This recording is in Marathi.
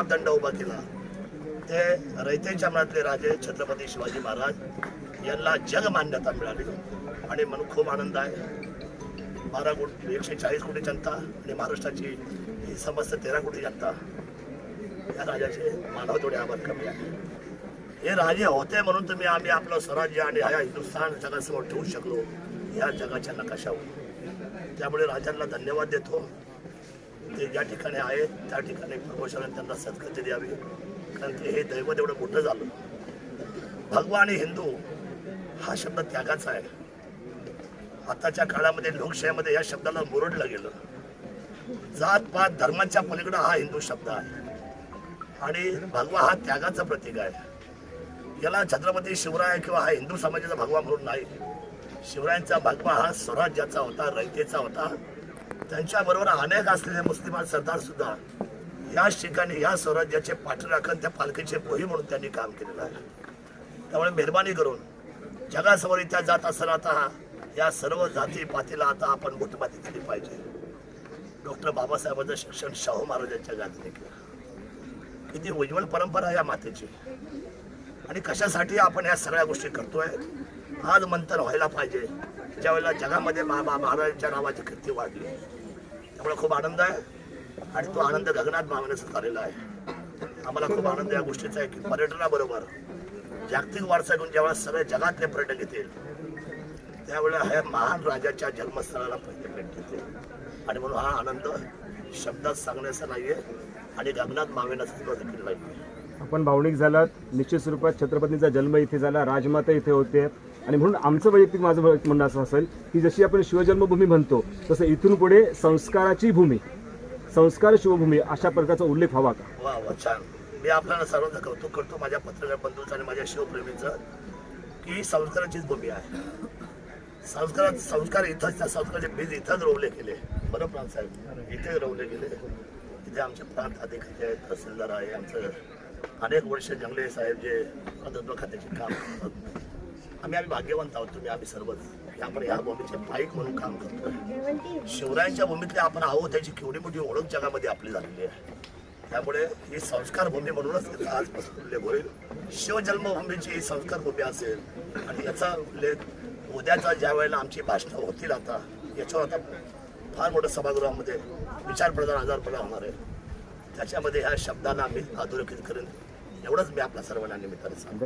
मापदंड उभा केला. ते रयतेच्या मनातले राजे छत्रपती शिवाजी महाराज यांना जग मान्यता मिळाली आणि म्हणून खूप आनंद आहे. बारा कोटी एकशे चाळीस कोटी जनता आणि महाराष्ट्राची ही समस्त तेरा कोटी जनता या राजाचे मानव थोडे आभार कमी आहे. हे राजे होते म्हणून तुम्ही आम्ही आपलं स्वराज्य आणि हा हिंदुस्थान जगासमोर ठेवू शकलो. या जगाच्या नकाशावर. त्यामुळे राजांना धन्यवाद देतो. ते ज्या ठिकाणी आहेत त्या ठिकाणी प्रभूषणाने त्यांना सद्गती द्यावी. कारण ते हे दैवत एवढं मोठं झालं. भगवा आणि हिंदू हा शब्द त्यागाचा आहे. आताच्या काळामध्ये लोकशाहीमध्ये या शब्दाला मुरडलं गेलं. जात पात धर्माच्या पलीकडं हा हिंदू शब्द आहे. आणि भगवा हा त्यागाचं प्रतीक आहे. याला छत्रपती शिवराय किंवा हा हिंदू समाजाचा भगवा म्हणून नाही. शिवरायांचा भगवा हा स्वराज्याचा होता रयतेचा होता. त्यांच्याबरोबर अनेक असलेले मुस्लिमान सरदार सुद्धा याच ठिकाणी या स्वराज्याचे पाठराखण त्या पालखीचे बोही म्हणून त्यांनी काम केलेलं आहे. त्यामुळे मेहरबानी करून जगासमोर इथं जात असताना आता या सर्व जाती पातीला आता आपण मोठमाती केली पाहिजे. डॉक्टर बाबासाहेबांचं शिक्षण शाहू महाराजांच्या जातीने केलं. किती उज्ज्वल परंपरा या मातेची. आणि कशासाठी आपण या सगळ्या गोष्टी करतोय? आज मंथन व्हायला पाहिजे. ज्यावेळेला जगामध्ये महा महा- महाराजांच्या नावाची कीर्ती वाढली. त्यामुळे खूप आनंद आहे आणि तो आनंद गगनात मावण्याचा झालेला आहे. आम्हाला खूप आनंद या गोष्टीचा आहे की पर्यटनाबरोबर जागतिक वारसा घेऊन ज्यावेळेला सगळ्या जगातले पर्यटक येतील त्यावेळेला ह्या महान राजाच्या जन्मस्थळाला पहिले भेट देते आणि म्हणून हा आनंद शब्दात सांगण्याचा नाहीये आणि गगनात मावण्याचा देखील आहे आपण भावनिक झालात. निश्चित स्वरूपात छत्रपतींचा जन्म इथे झाला. राजमाता इथे होते. आणि म्हणून आमचं वैयक्तिक माझं वैयक्तिक म्हणणं असं असेल की जशी आपण शिवजन्मभूमी म्हणतो तसं इथून पुढे संस्काराची भूमी संस्कार शिवभूमी अशा प्रकारचा उल्लेख हवा का? वा वा छान. मी आपल्याला सर्वांचं कौतुक करतो माझ्या पत्रकार बंधूचं आणि माझ्या शिवप्रेमीचं की ही संस्काराचीच भूमी आहे. संस्कारात संस्कार इथंच त्या संस्काराचे बीज इथंच रोवले गेले. बरं प्रांत साहेब? इथे रोवले गेले. इथे आमचे प्रांत अधिकारी आहेत तहसीलदार आहे आमचं अनेक वर्ष जंगले साहेब जे प्रतत्व खात्याचे काम करतात. आम्ही आम्ही भाग्यवंत आहोत तुम्ही आम्ही सर्वच. आपण या भूमीचे पाईक म्हणून काम करतो शिवरायांच्या भूमीतले आपण आहोत त्याची केवढी मोठी ओळख जगामध्ये आपली झालेली आहे. त्यामुळे ही संस्कार भूमी म्हणूनच आज आजपासून उल्लेख होईल. शिवजन्मभूमीची ही संस्कार भूमी असेल आणि याचा उल्लेख उद्याचा ज्या वेळेला आमची भाषणं होतील आता याच्यावर आता फार मोठ्या सभागृहामध्ये विचारप्रधान आजारपणा होणार आहे. त्याच्यामध्ये ह्या शब्दांना आम्ही अधोरेखित करेन. एवढंच मी आपल्या सर्वांना निमित्ताने सांगतो.